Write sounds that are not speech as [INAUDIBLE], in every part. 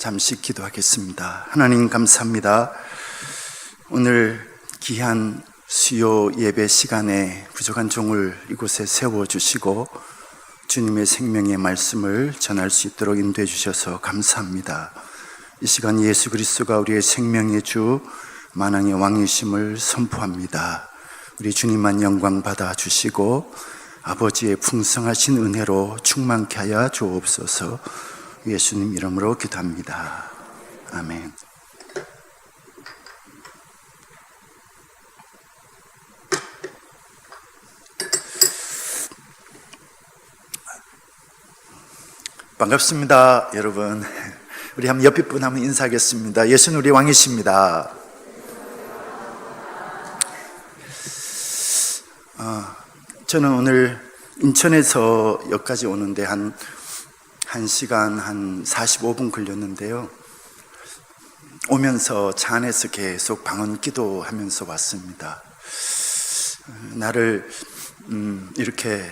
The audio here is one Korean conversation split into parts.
잠시 기도하겠습니다. 하나님 감사합니다. 오늘 귀한 수요 예배 시간에 부족한 종을 이곳에 세워 주시고 주님의 생명의 말씀을 전할 수 있도록 인도해 주셔서 감사합니다. 이 시간 예수 그리스도가 우리의 생명의 주 만왕의 왕이심을 선포합니다. 우리 주님만 영광 받아 주시고 아버지의 풍성하신 은혜로 충만케 하여 주옵소서. 예수님 이름으로 기도합니다. 아멘. 반갑습니다, 여러분. 우리 한번 옆에 분 한번 인사하겠습니다. 예수는 우리 왕이십니다. 어, 저는 오늘 인천에서 여기까지 오는데 한 1시간 한 45분 걸렸는데요. 오면서 차 안에서 계속 방언 기도하면서 왔습니다. 나를 음, 이렇게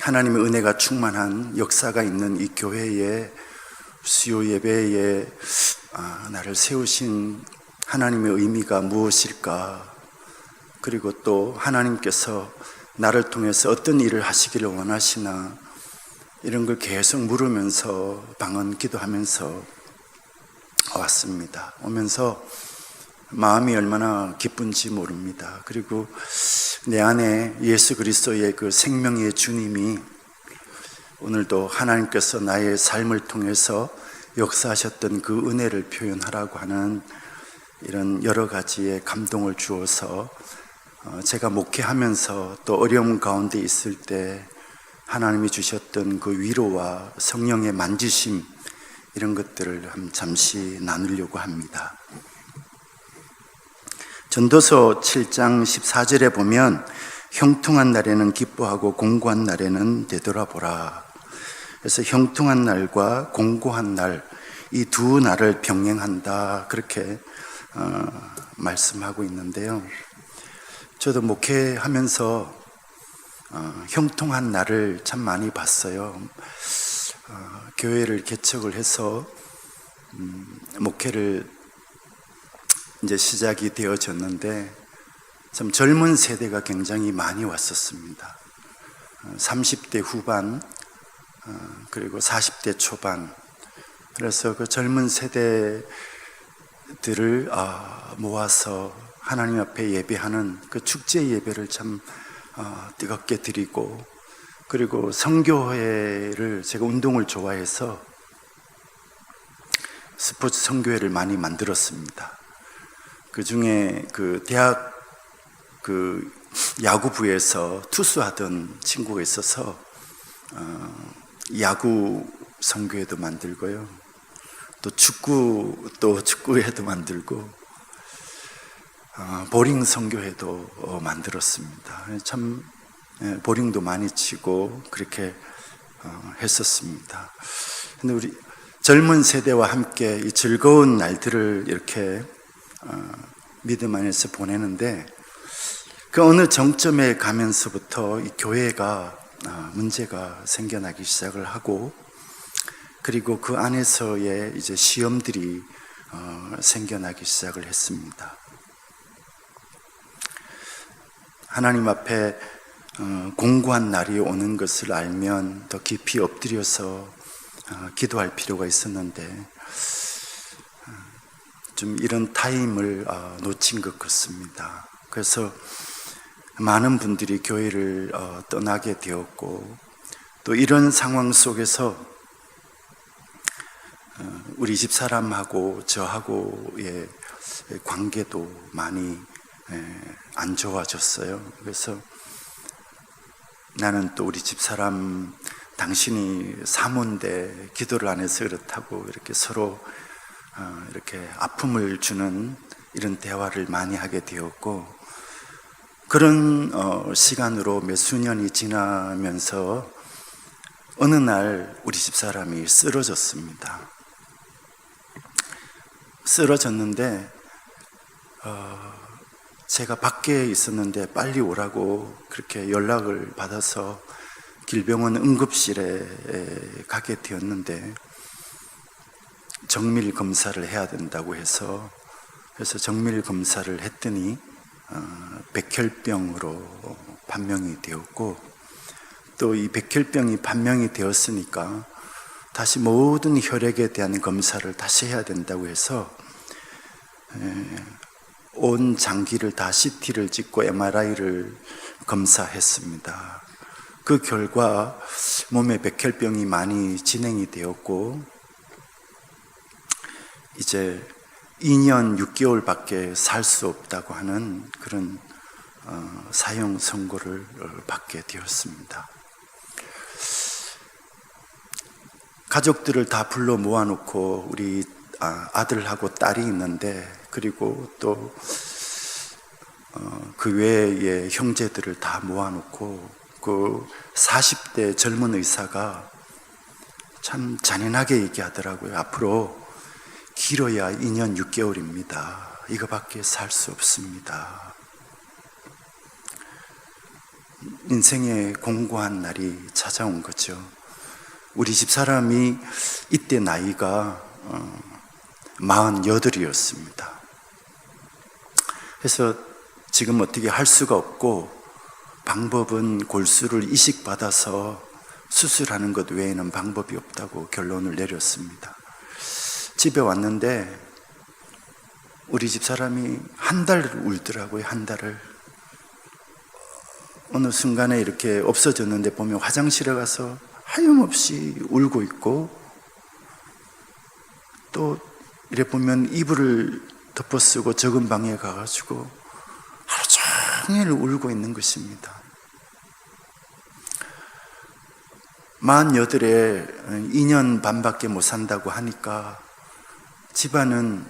하나님의 은혜가 충만한 역사가 있는 이 교회에 수요 예배에 아, 나를 세우신 하나님의 의미가 무엇일까? 그리고 또 하나님께서 나를 통해서 어떤 일을 하시기를 원하시나 이런 걸 계속 물으면서 방언 기도하면서 왔습니다. 오면서 마음이 얼마나 기쁜지 모릅니다. 그리고 내 안에 예수 그리스도의 그 생명의 주님이 오늘도 하나님께서 나의 삶을 통해서 역사하셨던 그 은혜를 표현하라고 하는 이런 여러 가지의 감동을 주어서 어, 제가 목회하면서 또 어려움 가운데 있을 때 하나님이 주셨던 그 위로와 성령의 만지심 이런 것들을 잠시 나누려고 합니다. 전도서 7장 14절에 보면 형통한 날에는 기뻐하고 공고한 날에는 되돌아보라. 그래서 형통한 날과 공고한 날, 이 두 날을 병행한다. 그렇게 어, 말씀하고 있는데요. 저도 목회하면서 어, 형통한 날을 참 많이 봤어요. 어, 교회를 개척을 해서 음, 목회를 이제 시작이 되어졌는데 참 젊은 세대가 굉장히 많이 왔었습니다. 30대 후반 어, 그리고 40대 초반 그래서 그 젊은 세대들을 아, 모아서 하나님 앞에 예배하는 그 축제 예배를 참 어, 뜨겁게 드리고 그리고 성교회를 제가 운동을 좋아해서 스포츠 성교회를 많이 만들었습니다. 그 중에 그 대학 그 야구부에서 투수하던 친구가 있어서 어, 야구 성교회도 만들고요. 또 축구 또 축구회도 만들고 어, 보링 성교회도 어, 만들었습니다. 참 예, 보링도 많이 치고 그렇게 어, 했었습니다. 근데 우리 젊은 세대와 함께 이 즐거운 날들을 이렇게 믿음 안에서 보내는데 그 어느 정점에 가면서부터 이 교회가 문제가 생겨나기 시작을 하고 그리고 그 안에서의 이제 시험들이 생겨나기 시작을 했습니다. 하나님 앞에 어, 공고한 날이 오는 것을 알면 더 깊이 엎드려서 어, 기도할 필요가 있었는데 어, 좀 이런 타임을 놓친 것 같습니다. 그래서 많은 분들이 교회를 떠나게 되었고 또 이런 상황 속에서 우리 집 사람하고 저하고의 관계도 많이 안 좋아졌어요. 그래서 나는 또 우리 집 사람 당신이 사모인데 기도를 안 해서 그렇다고 이렇게 서로 어, 이렇게 아픔을 주는 이런 대화를 많이 하게 되었고 그런 어, 시간으로 몇 수년이 지나면서 어느 날 우리 집 사람이 쓰러졌습니다. 쓰러졌는데 어, 제가 밖에 있었는데 빨리 오라고 그렇게 연락을 받아서 길병원 응급실에 가게 되었는데 정밀 검사를 해야 된다고 해서 그래서 정밀 검사를 했더니 어, 백혈병으로 판명이 되었고 또 이 백혈병이 판명이 되었으니까 다시 모든 혈액에 대한 검사를 다시 해야 된다고 해서 에, 온 장기를 다 CT를 찍고 MRI를 검사했습니다. 그 결과 몸에 백혈병이 많이 진행이 되었고 이제 2년 6개월밖에 살 수 없다고 하는 그런 어, 사형 선고를 어, 받게 되었습니다. 가족들을 다 불러 모아놓고 우리 아, 아들하고 딸이 있는데 그리고 또 어, 그 외에 형제들을 다 모아놓고 그 40대 젊은 의사가 참 잔인하게 얘기하더라고요. 앞으로 길어야 2년 6개월입니다. 이거밖에 살 수 없습니다. 인생의 공고한 날이 찾아온 거죠. 우리 집 사람이 이때 나이가 어, 48이었습니다. 그래서 지금 어떻게 할 수가 없고 방법은 골수를 이식받아서 수술하는 것 외에는 방법이 없다고 결론을 내렸습니다. 집에 왔는데 우리 집 사람이 한 달을 울더라고요, 한 달을. 어느 순간에 이렇게 없어졌는데 보면 화장실에 가서 하염없이 울고 있고 또 이래 보면 이불을 덮어쓰고 적은 방에 가가지고 하루 종일 울고 있는 것입니다. 만 여덟에 2년 반밖에 못 산다고 하니까 집안은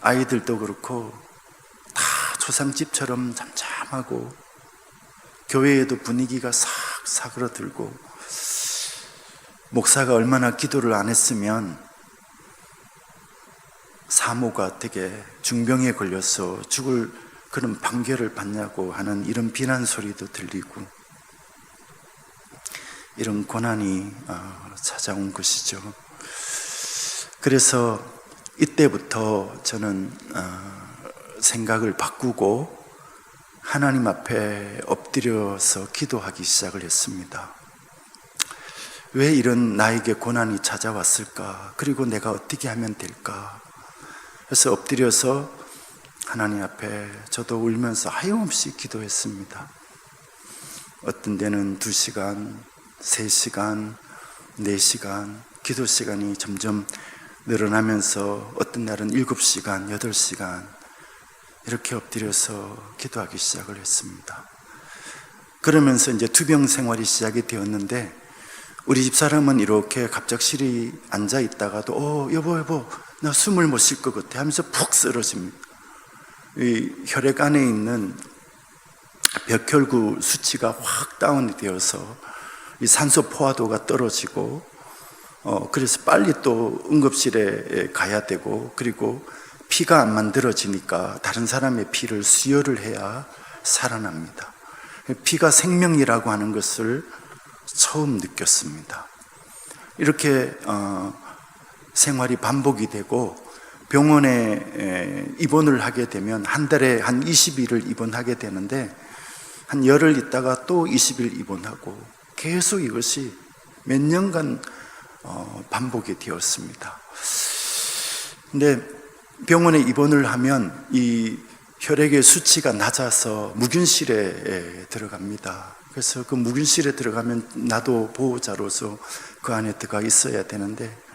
아이들도 그렇고 다 조상집처럼 잠잠하고 교회에도 분위기가 싹 사그러들고 목사가 얼마나 기도를 안 했으면 사모가 되게 중병에 걸려서 죽을 그런 판결을 받냐고 하는 이런 비난 소리도 들리고 이런 고난이 어, 찾아온 것이죠. 그래서 이때부터 저는 어, 생각을 바꾸고 하나님 앞에 엎드려서 기도하기 시작을 했습니다. 왜 이런 나에게 고난이 찾아왔을까? 그리고 내가 어떻게 하면 될까? 그래서 엎드려서 하나님 앞에 저도 울면서 하염없이 기도했습니다. 어떤 데는 두 시간, 세 시간, 네 시간, 기도 시간이 점점 늘어나면서 어떤 날은 일곱 시간, 여덟 시간, 이렇게 엎드려서 기도하기 시작을 했습니다. 그러면서 이제 투병 생활이 시작이 되었는데, 우리 집 사람은 이렇게 갑작스레 앉아 있다가도, 어, 여보, 여보, 나 숨을 못 쉴 것 같아 하면서 푹 쓰러집니다. 이 혈액 안에 있는 벽혈구 수치가 확 다운이 되어서 이 산소 포화도가 떨어지고 어 그래서 빨리 또 응급실에 가야 되고 그리고 피가 안 만들어지니까 다른 사람의 피를 수혈을 해야 살아납니다. 피가 생명이라고 하는 것을 처음 느꼈습니다. 이렇게 어 생활이 반복이 되고 병원에 입원을 하게 되면 한 달에 한 20일을 입원하게 되는데 한 열흘 있다가 또 20일 입원하고 계속 이것이 몇 년간 어, 반복이 되었습니다. 근데 병원에 입원을 하면 이 혈액의 수치가 낮아서 무균실에 들어갑니다. 그래서 그 무균실에 들어가면 나도 보호자로서 그 안에 들어가 있어야 되는데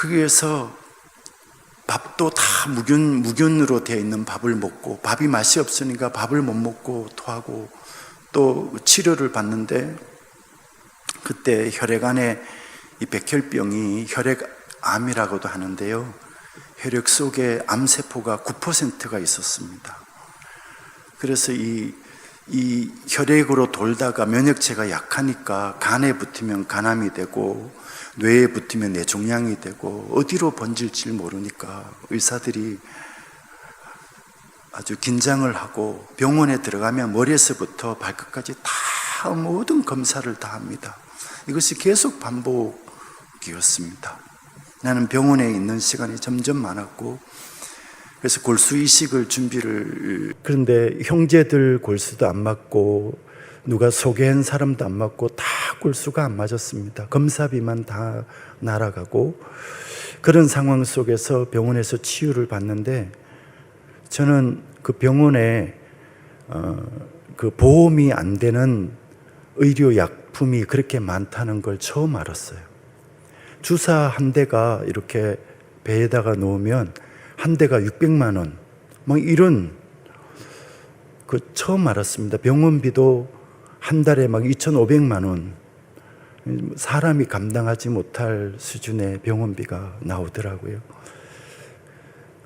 거기에서 밥도 다 무균, 무균으로 되어 있는 밥을 먹고 밥이 맛이 없으니까 밥을 못 먹고 토하고 또 치료를 받는데 그때 혈액 안에 이 백혈병이 혈액암이라고도 하는데요. 혈액 속에 암세포가 9%가 있었습니다. 그래서 이, 이 혈액으로 돌다가 면역체가 약하니까 간에 붙으면 간암이 되고 뇌에 붙으면 뇌 종양이 되고 어디로 번질지 모르니까 의사들이 아주 긴장을 하고 병원에 들어가면 머리에서부터 발끝까지 다 모든 검사를 다 합니다. 이것이 계속 반복이었습니다. 나는 병원에 있는 시간이 점점 많았고 그래서 골수 이식을 준비를 그런데 형제들 골수도 안 맞고 누가 소개한 사람도 안 맞고 다 골수가 안 맞았습니다. 검사비만 다 날아가고 그런 상황 속에서 병원에서 치유를 받는데 저는 그 병원에 어, 그 보험이 안 되는 의료 약품이 그렇게 많다는 걸 처음 알았어요. 주사 한 대가 이렇게 배에다가 놓으면 한 대가 600만 원, 뭐 이런 그 처음 알았습니다. 병원비도 한 달에 막 2,500만 원. 사람이 감당하지 못할 수준의 병원비가 나오더라고요.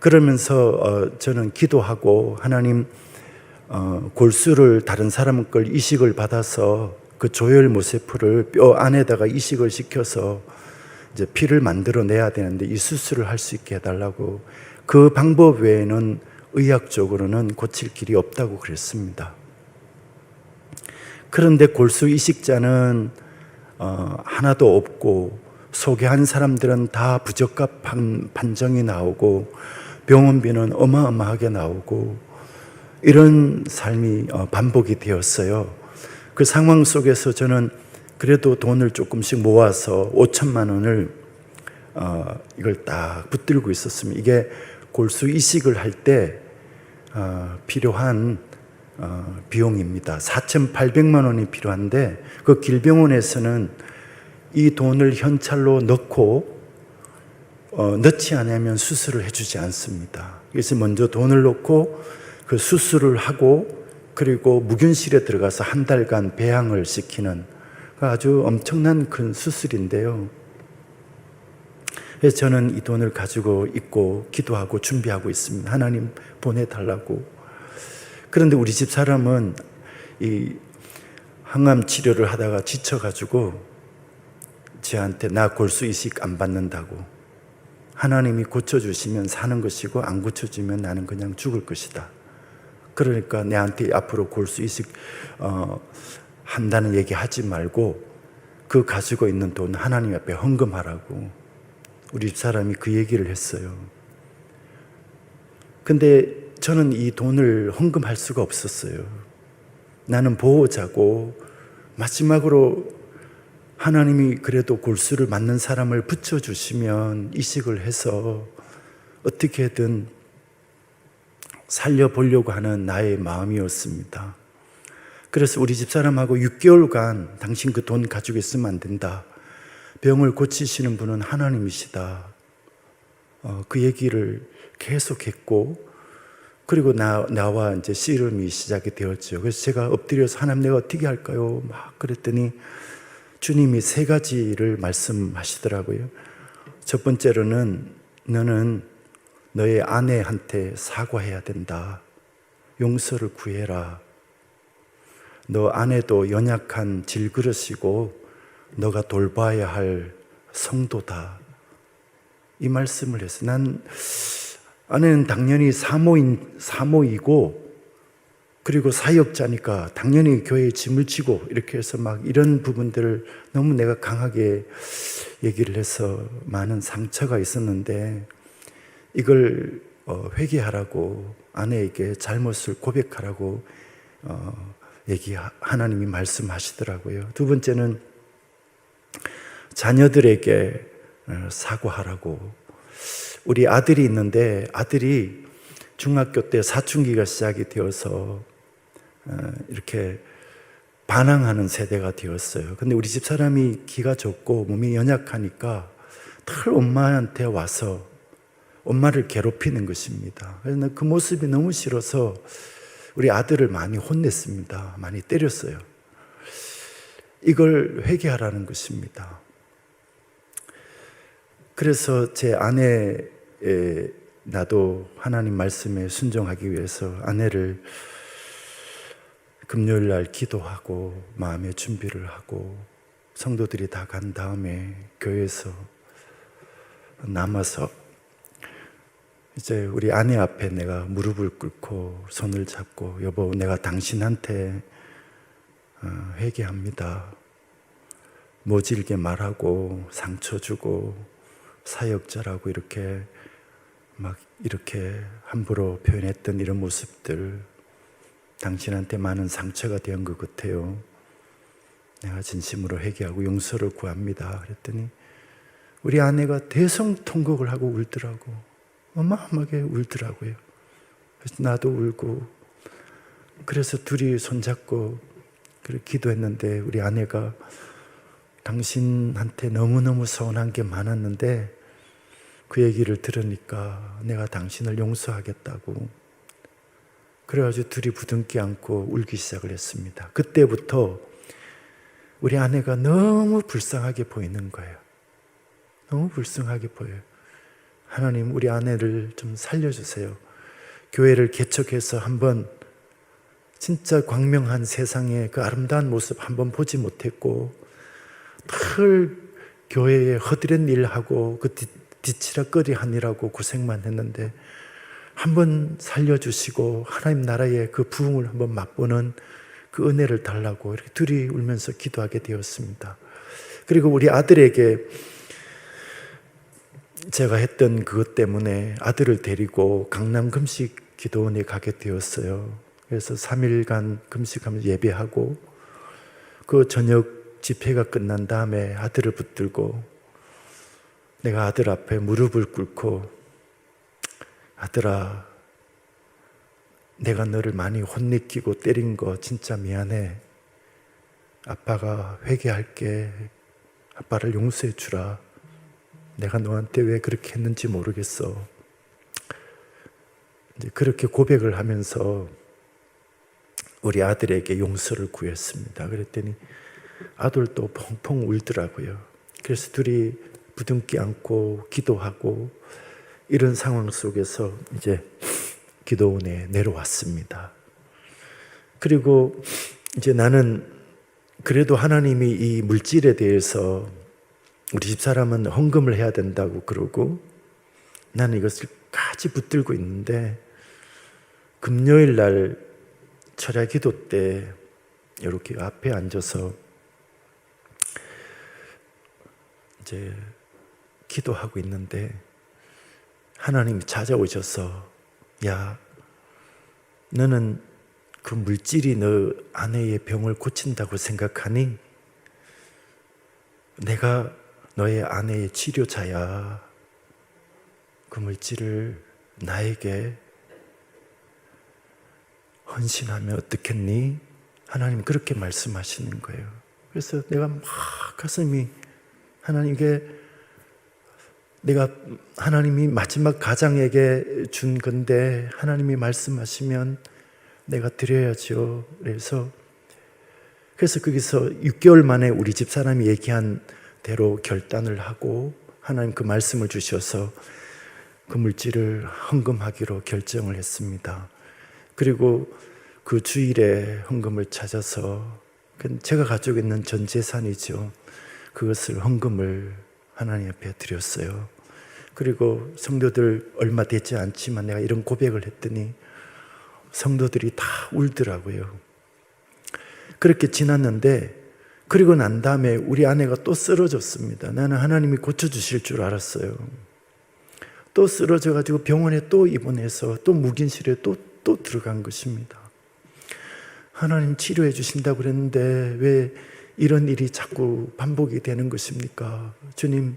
그러면서 어, 저는 기도하고 하나님 어, 골수를 다른 사람 걸 이식을 받아서 그 조혈 모세프를 뼈 안에다가 이식을 시켜서 이제 피를 만들어내야 되는데 이 수술을 할 수 있게 해달라고 그 방법 외에는 의학적으로는 고칠 길이 없다고 그랬습니다. 그런데 골수 이식자는 어, 하나도 없고 소개한 사람들은 다 부적합 판, 판정이 나오고 병원비는 어마어마하게 나오고 이런 삶이 어, 반복이 되었어요. 그 상황 속에서 저는 그래도 돈을 조금씩 모아서 5천만 원을 어, 이걸 딱 붙들고 있었습니다. 이게 골수 이식을 할때 어, 필요한 어, 비용입니다. 4,800만 원이 필요한데 그 길병원에서는 이 돈을 현찰로 넣고 어, 넣지 않으면 수술을 해주지 않습니다. 그래서 먼저 돈을 넣고 그 수술을 하고 그리고 무균실에 들어가서 한 달간 배양을 시키는 그 아주 엄청난 큰 수술인데요. 그래서 저는 이 돈을 가지고 있고 기도하고 준비하고 있습니다. 하나님 보내달라고. 그런데 우리 집 사람은 이 항암 치료를 하다가 지쳐가지고 저한테 나 골수 이식 안 받는다고. 하나님이 고쳐주시면 사는 것이고 안 고쳐주면 나는 그냥 죽을 것이다. 그러니까 내한테 앞으로 골수 이식 어, 한다는 얘기 하지 말고 그 가지고 있는 돈 하나님 앞에 헌금하라고 우리 집 사람이 그 얘기를 했어요. 근데 저는 이 돈을 헌금할 수가 없었어요. 나는 보호자고 마지막으로 하나님이 그래도 골수를 맞는 사람을 붙여주시면 이식을 해서 어떻게든 살려보려고 하는 나의 마음이었습니다. 그래서 우리 집사람하고 6개월간 당신 그 돈 가지고 있으면 안 된다. 병을 고치시는 분은 하나님이시다. 어, 그 얘기를 계속 했고, 그리고 나, 나와 이제 씨름이 시작이 되었죠. 그래서 제가 엎드려서 하나님 내가 어떻게 할까요? 막 그랬더니 주님이 세 가지를 말씀하시더라고요. 첫 번째로는 너는 너의 아내한테 사과해야 된다. 용서를 구해라. 너 아내도 연약한 질그릇이고 너가 돌봐야 할 성도다. 이 말씀을 했어. 난 아내는 당연히 사모인 사모이고 그리고 사역자니까 당연히 교회에 짐을 지고 이렇게 해서 막 이런 부분들을 너무 내가 강하게 얘기를 해서 많은 상처가 있었는데 이걸 어, 회개하라고 아내에게 잘못을 고백하라고 어, 얘기 하나님이 말씀하시더라고요. 두 번째는 자녀들에게 어, 사과하라고 우리 아들이 있는데 아들이 중학교 때 사춘기가 시작이 되어서 이렇게 반항하는 세대가 되었어요. 근데 우리 집 사람이 기가 좋고 몸이 연약하니까 늘 엄마한테 와서 엄마를 괴롭히는 것입니다. 그래서 그 모습이 너무 싫어서 우리 아들을 많이 혼냈습니다. 많이 때렸어요. 이걸 회개하라는 것입니다. 그래서 제 아내 나도 하나님 말씀에 순종하기 위해서 아내를 금요일 날 기도하고 마음의 준비를 하고 성도들이 다 간 다음에 교회에서 남아서 이제 우리 아내 앞에 내가 무릎을 꿇고 손을 잡고 여보 내가 당신한테 어, 회개합니다. 모질게 말하고 상처 주고 사역자라고 이렇게 막 이렇게 함부로 표현했던 이런 모습들 당신한테 많은 상처가 된 것 같아요. 내가 진심으로 회개하고 용서를 구합니다. 그랬더니 우리 아내가 대성통곡을 하고 울더라고. 어마어마하게 울더라고요. 그래서 나도 울고 그래서 둘이 손잡고 그렇게 기도했는데 우리 아내가 당신한테 너무너무 서운한 게 많았는데 그 얘기를 들으니까 내가 당신을 용서하겠다고 그래가지고 둘이 부둥켜 안고 울기 시작을 했습니다. 그때부터 우리 아내가 너무 불쌍하게 보이는 거예요. 너무 불쌍하게 보여요. 하나님, 우리 아내를 좀 살려주세요. 교회를 개척해서 한번 진짜 광명한 세상의 그 아름다운 모습 한번 보지 못했고, 늘 교회에 허드렛 일하고 그 뒤, 뒤치락거리 하느라고 고생만 했는데, 한번 살려주시고 하나님 나라의 그 부흥을 한번 맛보는 그 은혜를 달라고 이렇게 둘이 울면서 기도하게 되었습니다. 그리고 우리 아들에게 제가 했던 그것 때문에 아들을 데리고 강남 금식 기도원에 가게 되었어요. 그래서 3일간 금식하면서 예배하고 그 저녁 집회가 끝난 다음에 아들을 붙들고 내가 아들 앞에 무릎을 꿇고 아들아 내가 너를 많이 혼내키고 때린 거 진짜 미안해. 아빠가 회개할게. 아빠를 용서해 주라. 내가 너한테 왜 그렇게 했는지 모르겠어. 이제 그렇게 고백을 하면서 우리 아들에게 용서를 구했습니다. 그랬더니 아들도 펑펑 울더라고요. 그래서 둘이 부둥켜 안고 기도하고 이런 상황 속에서 이제 기도원에 내려왔습니다. 그리고 이제 나는 그래도 하나님이 이 물질에 대해서 우리 집사람은 헌금을 해야 된다고 그러고 나는 이것을 까지 붙들고 있는데 금요일 날 철야 기도 때 이렇게 앞에 앉아서 이제 기도하고 있는데 하나님이 찾아오셔서 야 너는 그 물질이 너 아내의 병을 고친다고 생각하니 내가 너의 아내의 치료자야. 그 물질을 나에게 헌신하면 어떻겠니? 하나님 그렇게 말씀하시는 거예요. 그래서 내가 막 가슴이 하나님께 내가 하나님이 마지막 가장에게 준 건데 하나님이 말씀하시면 내가 드려야죠. 그래서 그래서 거기서 6개월 만에 우리 집 사람이 얘기한 대로 결단을 하고 하나님 그 말씀을 주셔서 그 물질을 헌금하기로 결정을 했습니다. 그리고 그 주일에 헌금을 찾아서 그 제가 가지고 있는 전 재산이죠. 그것을 헌금을 하나님 앞에 드렸어요. 그리고 성도들 얼마 되지 않지만 내가 이런 고백을 했더니 성도들이 다 울더라고요. 그렇게 지났는데 그리고 난 다음에 우리 아내가 또 쓰러졌습니다. 나는 하나님이 고쳐주실 줄 알았어요. 또 쓰러져가지고 병원에 또 입원해서 또 묵인실에 또, 또 들어간 것입니다. 하나님 치료해 주신다고 그랬는데 왜 이런 일이 자꾸 반복이 되는 것입니까? 주님,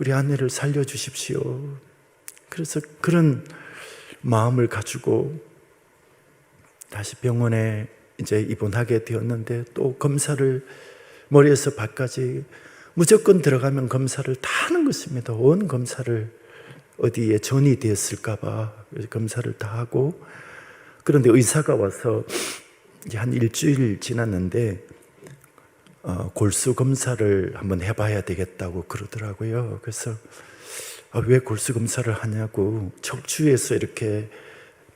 우리 아내를 살려주십시오. 그래서 그런 마음을 가지고 다시 병원에 이제 입원하게 되었는데 또 검사를 머리에서 발까지 무조건 들어가면 검사를 다 하는 것입니다. 온 검사를 어디에 전이 되었을까봐 검사를 다 하고 그런데 의사가 와서 이제 한 일주일 지났는데 어, 골수 검사를 한번 해봐야 되겠다고 그러더라고요. 그래서 아, 왜 골수 검사를 하냐고 척추에서 이렇게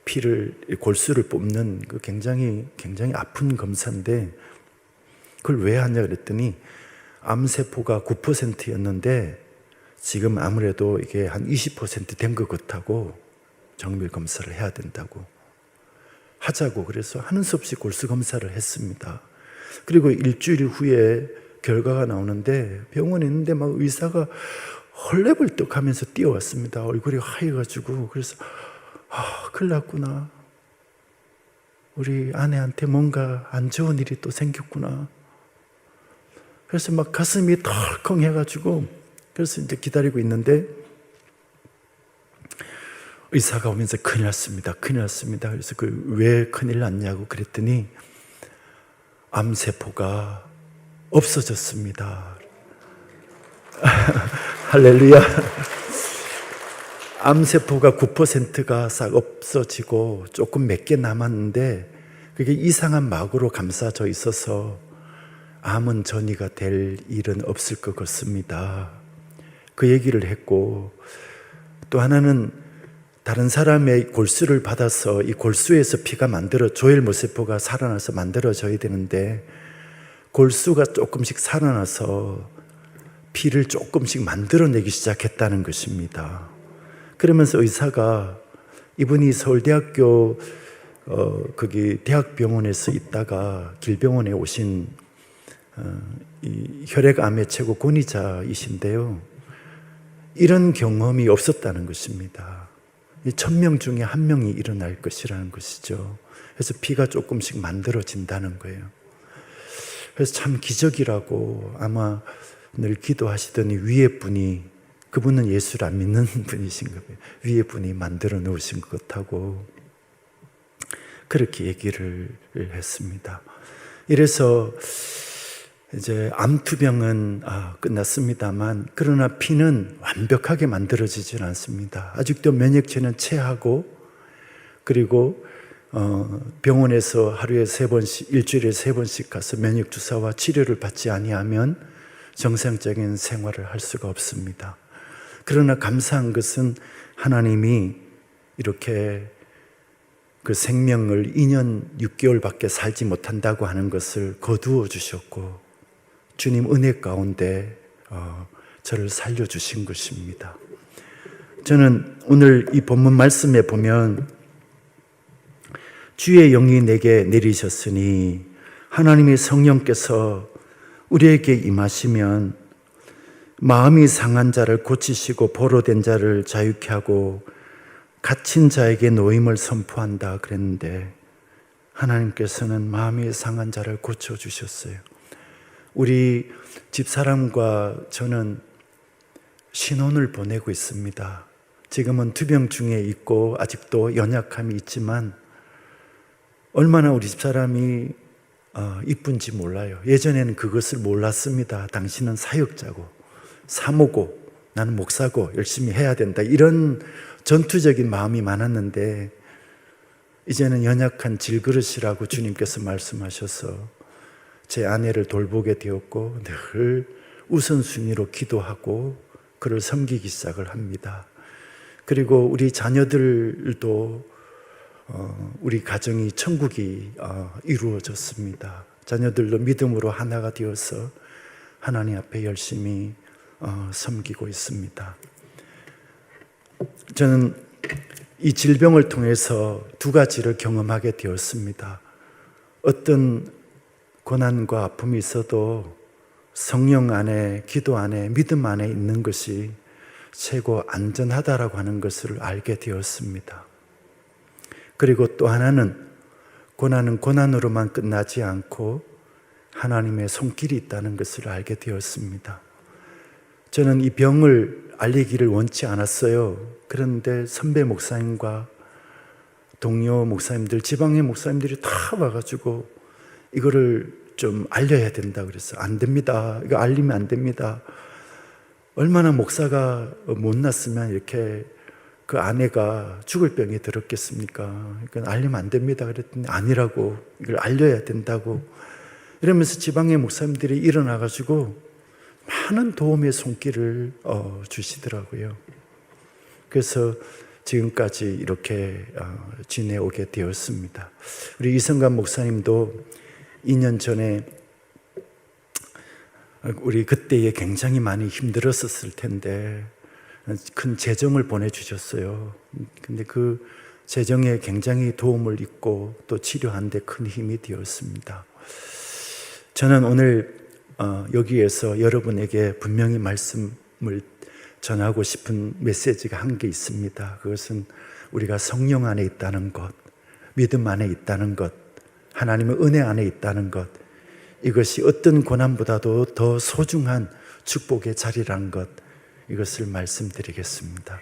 피를 골수를 뽑는 그 굉장히 굉장히 아픈 검사인데 그걸 왜 하냐 그랬더니 암 세포가 9%였는데 지금 아무래도 이게 한 20%된 것 같다고 정밀 검사를 해야 된다고 하자고 그래서 하는 수 없이 골수 검사를 했습니다. 그리고 일주일 후에 결과가 나오는데 병원에 있는데 막 의사가 헐레벌떡 하면서 뛰어왔습니다. 얼굴이 하얘가지고 그래서 아 큰일 났구나. 우리 아내한테 뭔가 안 좋은 일이 또 생겼구나. 그래서 막 가슴이 덜컹 해가지고 그래서 이제 기다리고 있는데 의사가 오면서 큰일 났습니다. 큰일 났습니다. 그래서 그 왜 큰일 났냐고 그랬더니 암세포가 없어졌습니다. [LAUGHS] 할렐루야. 암세포가 9%가 싹 없어지고 조금 몇 개 남았는데 그게 이상한 막으로 감싸져 있어서 암은 전이가 될 일은 없을 것 같습니다. 그 얘기를 했고 또 하나는 다른 사람의 골수를 받아서 이 골수에서 피가 만들어 조엘 모세포가 살아나서 만들어져야 되는데 골수가 조금씩 살아나서 피를 조금씩 만들어내기 시작했다는 것입니다. 그러면서 의사가 이분이 서울대학교 어, 거기 대학병원에서 있다가 길병원에 오신 어, 이 혈액암의 최고 권위자이신데요. 이런 경험이 없었다는 것입니다. 천명 중에 한 명이 일어날 것이라는 것이죠. 그래서 피가 조금씩 만들어진다는 거예요. 그래서 참 기적이라고 아마 늘 기도하시더니 위에 분이 그분은 예수를 안 믿는 [LAUGHS] 분이신 거예요. 위에 분이 만들어 놓으신 것 같다고 그렇게 얘기를 했습니다. 이래서 이제 암투병은 아, 끝났습니다만 그러나 피는 완벽하게 만들어지질 않습니다. 아직도 면역체는 채하고 그리고 어, 병원에서 하루에 세 번씩 일주일에 세 번씩 가서 면역 주사와 치료를 받지 아니하면 정상적인 생활을 할 수가 없습니다. 그러나 감사한 것은 하나님이 이렇게 그 생명을 2년 6개월밖에 살지 못한다고 하는 것을 거두어 주셨고 주님 은혜 가운데 어, 저를 살려주신 것입니다. 저는 오늘 이 본문 말씀에 보면 주의 영이 내게 내리셨으니 하나님의 성령께서 우리에게 임하시면 마음이 상한 자를 고치시고 보로된 자를 자유케 하고 갇힌 자에게 노임을 선포한다 그랬는데 하나님께서는 마음이 상한 자를 고쳐 주셨어요. 우리 집사람과 저는 신혼을 보내고 있습니다. 지금은 투병 중에 있고 아직도 연약함이 있지만 얼마나 우리 집사람이 어, 이쁜지 몰라요. 예전에는 그것을 몰랐습니다. 당신은 사역자고 사모고 나는 목사고 열심히 해야 된다. 이런 전투적인 마음이 많았는데 이제는 연약한 질그릇이라고 주님께서 말씀하셔서 제 아내를 돌보게 되었고 늘 우선순위로 기도하고 그를 섬기기 시작을 합니다. 그리고 우리 자녀들도 어, 우리 가정이 천국이 어, 이루어졌습니다. 자녀들도 믿음으로 하나가 되어서 하나님 앞에 열심히 어, 섬기고 있습니다. 저는 이 질병을 통해서 두 가지를 경험하게 되었습니다. 어떤 고난과 아픔이 있어도 성령 안에, 기도 안에, 믿음 안에 있는 것이 최고 안전하다라고 하는 것을 알게 되었습니다. 그리고 또 하나는 고난은 고난으로만 끝나지 않고 하나님의 손길이 있다는 것을 알게 되었습니다. 저는 이 병을 알리기를 원치 않았어요. 그런데 선배 목사님과 동료 목사님들, 지방의 목사님들이 다 와가지고 이거를 좀 알려야 된다 그랬어. 안 됩니다. 이거 알리면 안 됩니다. 얼마나 목사가 못났으면 이렇게 그 아내가 죽을 병에 들었겠습니까? 그러니까 알리면 안 됩니다. 그랬더니 아니라고 이걸 알려야 된다고 이러면서 지방의 목사님들이 일어나가지고 많은 도움의 손길을 어, 주시더라고요. 그래서 지금까지 이렇게 어, 지내오게 되었습니다. 우리 이성관 목사님도 2년 전에 우리 그때에 굉장히 많이 힘들었었을 텐데 큰 재정을 보내주셨어요. 근데 그 재정에 굉장히 도움을 입고 또 치료하는데 큰 힘이 되었습니다. 저는 오늘 어, 여기에서 여러분에게 분명히 말씀을 전하고 싶은 메시지가 한 게 있습니다. 그것은 우리가 성령 안에 있다는 것, 믿음 안에 있다는 것, 하나님의 은혜 안에 있다는 것, 이것이 어떤 고난보다도 더 소중한 축복의 자리라는 것, 이것을 말씀드리겠습니다.